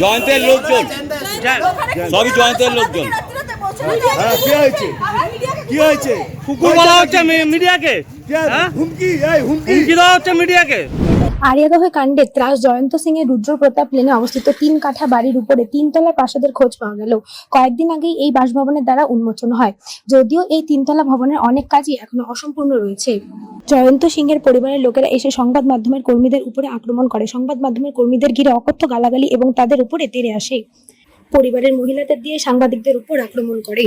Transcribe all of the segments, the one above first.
জয়ন্তের লোকজন। সবই জয়ন্তের লোকজন। হ্যাঁ, কি হয়েছে? কি হয়েছে? কুকুর বলা হচ্ছে মিডিয়াকে হ্যাঁ? হুমকি। হুমকি দেওয়া হচ্ছে মিডিয়াকে। আরিয়াদহে কাণ্ডে ত্রাস জয়ন্ত সিং এর রুদ্র প্রতাপ লেনে অবস্থিত তিন কাঠা বাড়ির উপরে তিনতলা প্রাসাদের খোঁজ পাওয়া গেল। কয়েকদিন আগেই এই বাসভবনের দ্বারা উন্মোচন হয়। যদিও এই তিনতলা ভবনের অনেক কাজই এখনও অসম্পূর্ণ রয়েছে। জয়ন্ত সিং এর পরিবারের লোকেরা এসে সংবাদ মাধ্যমের কর্মীদের উপরে আক্রমণ করে। সংবাদ মাধ্যমের কর্মীদের ঘিরে অকথ্য গালাগালি এবং তাদের উপরে তেড়ে আসে। পরিবারের মহিলাদের দিয়ে সাংবাদিকদের উপর আক্রমণ করে।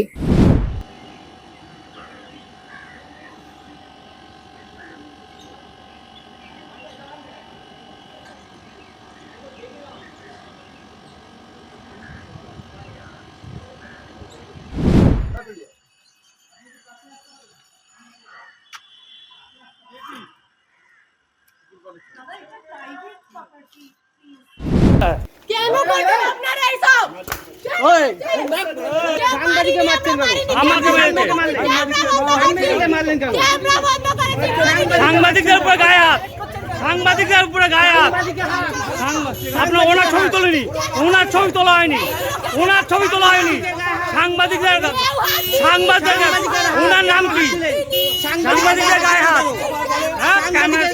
কেন করবেন আপনারা এইসব? ওই মারছেন আমাকে মেরেছে। সাংবাদিকে মারলেন কেন। সাংবাদিকদের উপরে গায়া সাংবাদিকদের উপরে গায়া আপনার ওনার ছবি তোলেনি। ওনার ছবি তোলা হয়নি। ওনার ছবি তোলা হয়নি। সাংবাদিকদের সাংবাদিকদের ওনার নাম কি? সাংবাদিকদের গায়ে হাত। হ্যাঁ?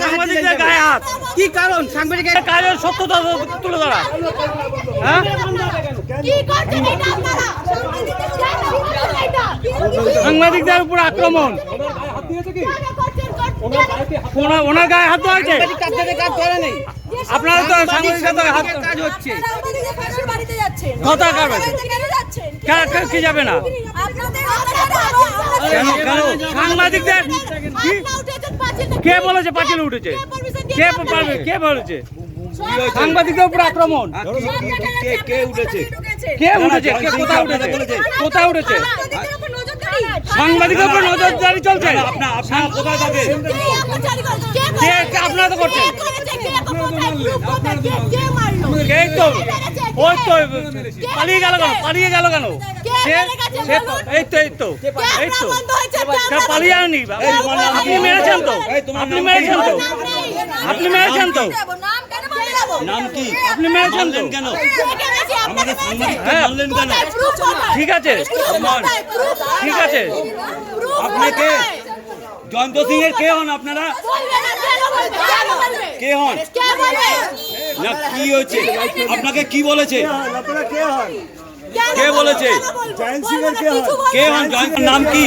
সাংবাদিকদের গায়ে হাত। কি কারণ? সাংবাদিকের কাজের সত্যতা তুলে ধরা। হ্যাঁ? সাংবাদিকদের উপর আক্রমণ? ওনার ওনার গায়ে হাত নেই আপনারা তো সাংবাদিকদের হাত কাজ হচ্ছে। কথা বাড়িতে? কেন? কে- যাবে না? কেন কেন? সাংবাদিকদের কি? বলেছে পাঁচিলে উঠেছে? কে? পারবে কে বলেছে? সাংবাদিকদের উপর আক্রমণ। কে? কে উঠেছে? কে উঠেছে? কে কোথায় উঠেছে? কোথায় উঠেছে? সাংবাদিকদের উপর নজরদারি। চলছে? আপনারা তো করছেন? ওই তো পালিয়ে গেল কেন? পালিয়ে গেল কেন? এই তো এই তো। এই তো। সে পালিয়ে এই আপনি মেরেছেন তো? আপনি নাম কি? মেরেছেন তো আপনি মেরেছেন তো? নাম কি? আপনি মেরেছেন তো? কেন কে মেরেছে? আমাদের হ্যাঁ। মারলেন কেন? ঠিক আছে? ঠিক আছে। proof আপনি কে? জয়ন্ত সিং এর কে হন আপনারা? কে হন? কে না কি হয়েছে? আপনাকে কি বলেছে? কে হন? বলেছে? জয়ন্ত কে হন? জয়ন্তের নাম কি।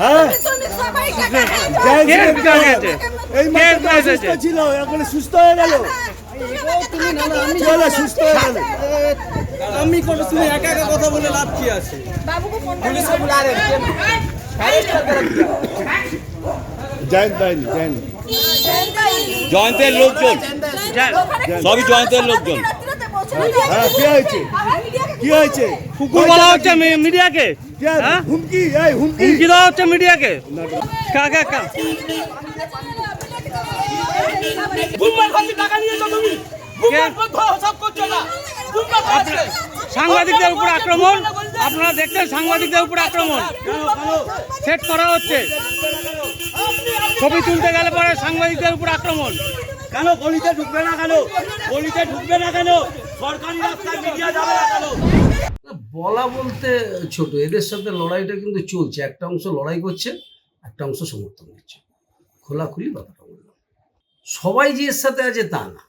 হ্যাঁ? জয়ন্ত? ছিল এখন সুস্থ হয়ে গেল। সুস্থ হয়ে গেল। আমি কোনো তুমি একা একা কথা বলে লাভ কি আছে? পুলিশকে বলে আরে জয়ন্ত বাহিনী জয়ন্ত। জয়ন্তের লোকজন। সবই জয়ন্তের লোকজন। হ্যাঁ, কি হয়েছে? কি হয়েছে? কুকুর বলা হচ্ছে মিডিয়াকে। হ্যাঁ? হুমকি? এই হুমকি? হুমকি দেওয়া হচ্ছে মিডিয়াকে। কা না? বুমবার খাচ্ছে সাংবাদিকদের উপর আক্রমণ? আপনারা দেখছেন সাংবাদিকদের উপর আক্রমণ? সেট করা হচ্ছে। ছবি তুলতে গেলে পরে সাংবাদিকদের উপর আক্রমণ। কেন গলিতে ঢুকবে না কেন? গলিতে ঢুকবে না কেন? সরকারি রাস্তায় মিডিয়া যাবে না কেন? বলা বলতে ছোট এদের সাথে লড়াইটা কিন্তু চলছে। একটা অংশ লড়াই করছে একটা অংশ সমর্থন করছে। খোলাখুলি কথাটা বললাম। সবাই যে এর সাথে আছে তা না।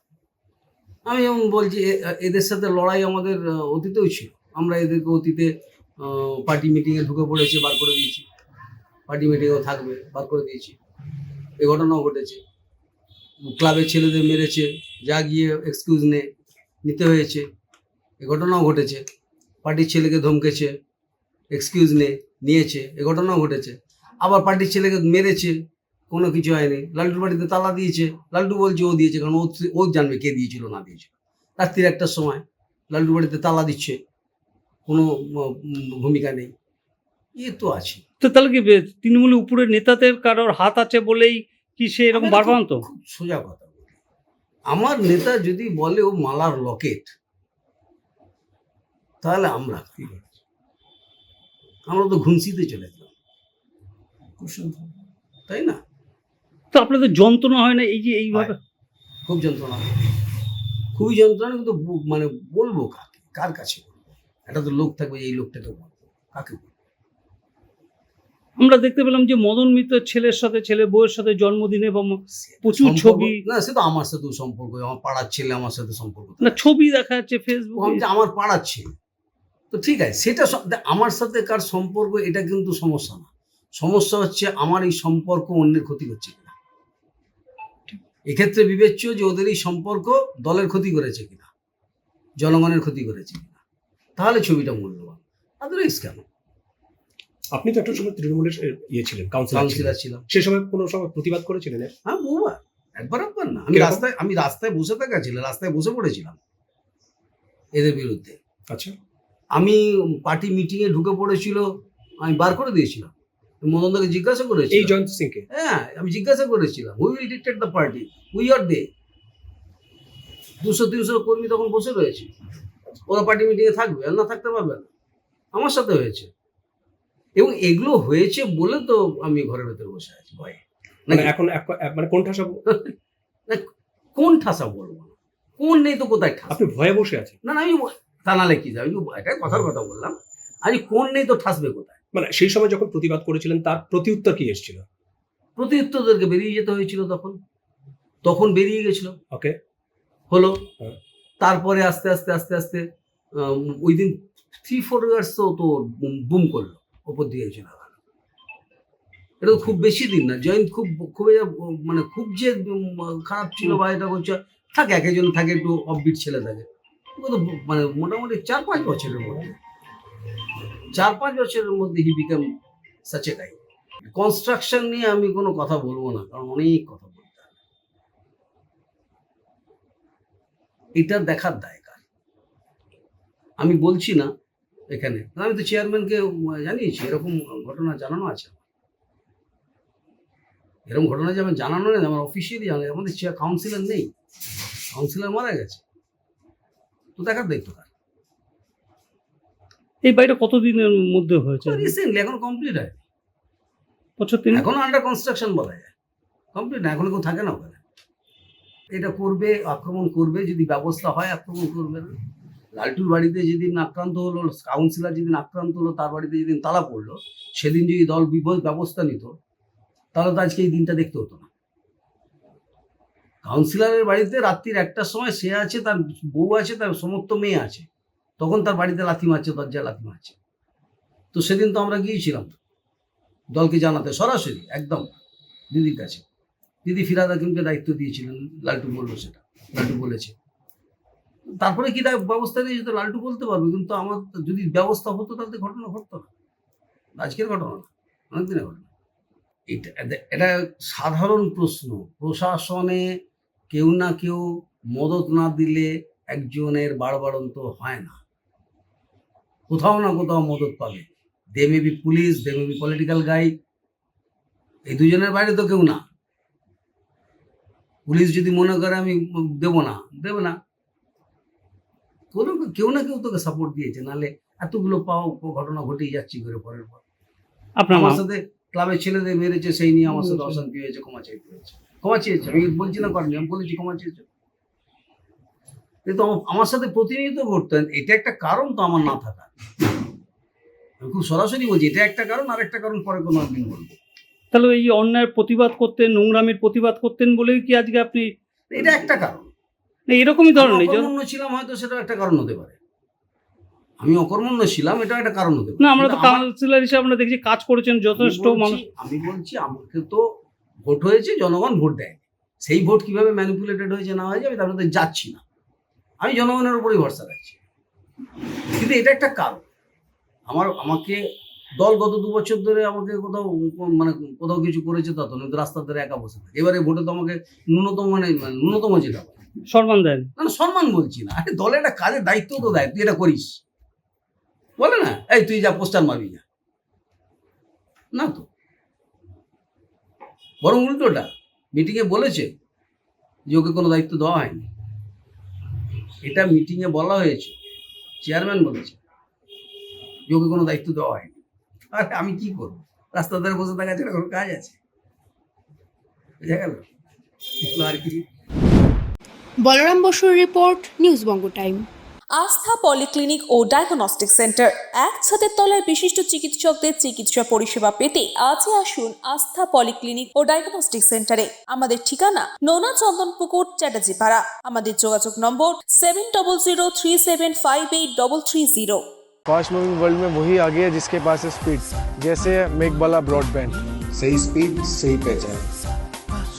আমি যেমন বলছি এ- এদের সাথে লড়াই আমাদের অতীতেও ছিল। আমরা এদেরকে অতীতে পার্টি মিটিংয়ে ঢুকে পড়েছি বার করে দিয়েছি। পার্টি মিটিংয়েও থাকবে, বার করে দিয়েছি। এ ঘটনাও ঘটেছে। ক্লাবের ছেলেদের মেরেছে, যা গিয়ে এক্সকিউজ নে, নিতে হয়েছে। এ ঘটনাও ঘটেছে। পার্টির ছেলেকে ধমকেছে এক্সকিউজ নে, নিয়েছে। এ ঘটনাও ঘটেছে। আবার পার্টির ছেলেকে মেরেছে, কোনো কিছু হয়নি। লাল্টুর বাড়িতে তালা দিয়েছে। লাল্টু বলছে, ও দিয়েছে, কারণ ও ও জানবে কে দিয়েছিল, না দিয়েছিল। রাত্রির একটার সময় লাল্টুর বাড়িতে তালা দিচ্ছে। কোনো ভূমিকা নেই। এ তো আছে। তো তাহলে কি তৃণমূলের উপরের নেতাদের কারোর হাত আছে বলেই কি সে এরকম খুব- খুব সোজা কথা বলি। আমার নেতা যদি বলে ও মালার লকেট তাহলে আমরা কি আমরা তো ঘুমসিতে চলে গেলাম। তাই না? তো আপনাদের যন্ত্রণা হয় না এই যে এইভাবে? খুব যন্ত্রণা হয়। খুবই যন্ত্রণা কিন্তু মানে বলব কাকে? কার কাছে বলব? একটা তো লোক থাকবে এই লোকটাকে বলব। কাকে বলব? আমরা দেখতে পেলাম যে মদন মিত্রের ছেলের সাথে ছেলে বউয়ের সাথে জন্মদিনে বা প্রচুর ছবি। না সে তো আমার সাথেও সম্পর্ক আমার পাড়ার ছেলে আমার সাথে সম্পর্ক। না ছবি দেখা যাচ্ছে ফেসবুক যে আমার পাড়ার ছেলে। তো ঠিক আছে সেটা আমার সাথে কার সম্পর্ক এটা কিন্তু সমস্যা না। সমস্যা হচ্ছে আমার এই সম্পর্ক অন্যের ক্ষতি করছে কিনা। এক্ষেত্রে বিবেচ্য যে ওদের এই সম্পর্ক দলের ক্ষতি করেছে কিনা জনগণের ক্ষতি করেছে কিনা। তাহলে ছবিটা মূল্যবান। আদারওয়াইজ কেন? আপনি তো একটা সময় তৃণমূলের ইয়ে ছিলেন কাউন্সিলর ছিলাম। সে সময় কোনো সময় প্রতিবাদ করেছিলেন? হ্যাঁ বহুবার একবার একবার না। আমি রাস্তায় আমি রাস্তায় বসে থাকা ছিল রাস্তায় বসে পড়েছিলাম এদের বিরুদ্ধে। আচ্ছা। আমি পার্টি মিটিংয়ে ঢুকে পড়েছিল আমি বার করে দিয়েছিলাম। মদনদাকে জিজ্ঞাসা করেছি এই জয়ন্ত সিংকে? হ্যাঁ আমি জিজ্ঞাসা করেছিলাম we will dictate the party we are they দুশো তিনশো কর্মী তখন বসে রয়েছে। ওরা পার্টি মিটিংয়ে থাকবে আর না থাকতে পারবে না। আমার সাথে হয়েছে। এবং এগুলো হয়েছে বলে তো আমি ঘরের ভেতরে বসে আছি। ভয়ে। মানে এখন মানে কোন ঠাসা কোন ঠাসা বলব না। কোন নেই তো কোথায় ঠাসা? আপনি ভয়ে বসে আছেন। না না আমি তা নাহলে কি যাবে? এটা কথার কথা বললাম। আজ কোন নেই তো ঠাসবে কোথায়? মানে সেই সময় যখন প্রতিবাদ করেছিলেন তার প্রতিউত্তর কি এসেছিল? প্রতিউত্তরদেরকে বেরিয়ে যেতে হয়েছিল তখন। তখন বেরিয়ে গেছিল। ওকে। হলো। হ্যাঁ। তারপরে আস্তে আস্তে আস্তে আস্তে ওই দিন থ্রি ফোর ইয়ার্স তো তো বুম করল। ওপর দিয়ে চলে গেল এটা খুব বেশি দিন না। জয়েন্ট খুব খুব মানে খুব যে খারাপ ছিল বা এটা করছে, থাকে, এক একজন থাকে একটু অফবিট ছেলে থাকে। মানে মোটামুটি চার পাঁচ বছরের মধ্যে। চার পাঁচ বছরের মধ্যে he became such a guy construction নিয়ে আমি কোনো কথা বলব না, কারণ অনেক কথা বলতে হবে। এটা দেখার দায় আমি বলছি না এখানে। আমি তো চেয়ারম্যানকে জানিয়েছি এরকম ঘটনা জানানো আছে এরকম ঘটনা যে আমার জানানো নেই আমার অফিসিয়ালি জানা আমাদের চেয়ার কাউন্সিলর নেই। কাউন্সিলর মারা গেছে। তো দেখার দায়িত্ব কার এই বাড়িটা কতদিনের মধ্যে হয়েছে? রিসেন্টলি এখন কমপ্লিট হয় বছর তিন এখনও আন্ডার কনস্ট্রাকশন বলা যায়। কমপ্লিট না এখনও কেউ থাকে না ওখানে। এটা করবে আক্রমণ করবে যদি ব্যবস্থা হয় আক্রমণ করবে না। লালটুর বাড়িতে যেদিন আক্রান্ত হলো কাউন্সিলর যেদিন আক্রান্ত হলো, তার বাড়িতে যেদিন তালা পড়ল, সেদিন যদি দল ব্যবস্থা নিত, তাহলে তো আজকে এই দিনটা দেখতে হতো না। কাউন্সিলরের বাড়িতে রাত্রির একটার সময় সে আছে, তার বউ আছে, তার সমস্ত মেয়ে আছে, তখন তার বাড়িতে লাথি মারছে, দরজায় লাথি মারছে। তো সেদিন তো আমরা গিয়েছিলাম দলকে জানাতে, সরাসরি, একদম দিদির কাছে। দিদি ফিরাদ হাকিমকে দায়িত্ব দিয়েছিলেন, লালটু বলল সেটা, লালটু বলেছে। তারপরে কি ব্যবস্থা নিয়েছে তো লালটু বলতে পারবে, কিন্তু আমার যদি ব্যবস্থা হতো তাহলে ঘটনা ঘটতো না। আজকের ঘটনা না অনেক দিনের ঘটনা। এটা, এটা- সাধারণ প্রশ্ন। প্রশাসনে কেউ না কেউ মদত না দিলে একজনের বাড়বাড়ন্ত হয় না। কোথাও না কোথাও মদত পাবে। They may be police they may be political guy এই দুজনের বাইরে তো কেউ না। পুলিশ যদি মনে করে আমি দেবো না, দেবে না। কোনো কেউ না কেউ তোকে সাপোর্ট দিয়েছে নাহলে এতগুলো পাও ঘটনা ঘটেই যাচ্ছি করে পরের পর। আপনার আমার সাথে ক্লাবের ছেলেদের মেরেছে সেই নিয়ে আমার সাথে অশান্তি হয়েছে ক্ষমা চাইতে হয়েছে ক্ষমা চেয়েছে আমি বলছি না করেনি আমি বলেছি ক্ষমা চেয়েছে। কিন্তু আমার- আমার সাথে প্রতিনিয়ত ঘটতেন এটা একটা কারণ তো আমার না থাকা আমি খুব সরাসরি বলছি এটা একটা কারণ আর একটা কারণ পরে কোনো একদিন বলব। তাহলে এই অন্যায়ের প্রতিবাদ করতেন নোংরামির প্রতিবাদ করতেন বলেই কি আজকে আপনি এটা একটা কারণ। এরকমই ধরনের অকর্মণ্য ছিলাম হয়তো সেটা একটা কারণ হতে পারে। আমি অকর্মণ্য ছিলাম এটা একটা কারণ হতে পারে। না আমরা তো কাউন্সিলর হিসেবে আমরা দেখছি কাজ করেছেন যথেষ্ট মানুষ। আমি বলছি আমাকে তো ভোট হয়েছে জনগণ ভোট দেয়। সেই ভোট কীভাবে ম্যানিপুলেটেড হয়েছে না হয়েছে আমি তার মধ্যে যাচ্ছি না। আমি জনগণের উপরেই ভরসা রাখছি। কিন্তু এটা একটা কারণ। আমার আমাকে দল গত দু বছর ধরে আমাকে কোথাও মানে কোথাও কিছু করেছে তা তো নয়তো রাস্তার ধারে একা বসে থাকে। এবারে ভোটে তো আমাকে ন্যূনতম মানে মানে ন্যূনতম যেটা। সম্মান দেন। না সম্মান বলছি না। আরে, দলের একটা কাজের দায়িত্ব তো দেয়। তুই এটা করিস। বলে না? এই, তুই যা, পোস্টার মারবি যা। না তো। বরং উল্টোটা মিটিংয়ে বলেছে যে ওকে কোনো দায়িত্ব দেওয়া হয়নি। এটা মিটিংয়ে বলা হয়েছে। চেয়ারম্যান বলেছে যে ওকে কোনো দায়িত্ব দেওয়া হয়নি। আরে, আমি কি করব? রাস্তার ধারে বসে থাকা ছাড়া কোনো কাজ আছে? বুঝা গেল? আর কি? বলরাম বসুর report news Banga time. Astha polyclinic ও ডায়াগনস্টিক সেন্টার এক ছাদের তলায় বিশিষ্ট চিকিৎসকদের চিকিৎসা পরিষেবা পেতে আজই আসুন আস্থা পলিক্লিনিক ও ডায়াগনস্টিক সেন্টারে। আমাদের ঠিকানা নোনা চন্দনপুকুর চ্যাটার্জি পাড়া আমাদের যোগাযোগ নম্বর seven double zero three seven five eight double three zero. Fast moving world মে ওই আগে জিসকে जिसके স্পিড জেসে स्पीड जैसे मेघबाला ब्रॉडबैंड सही स्पीड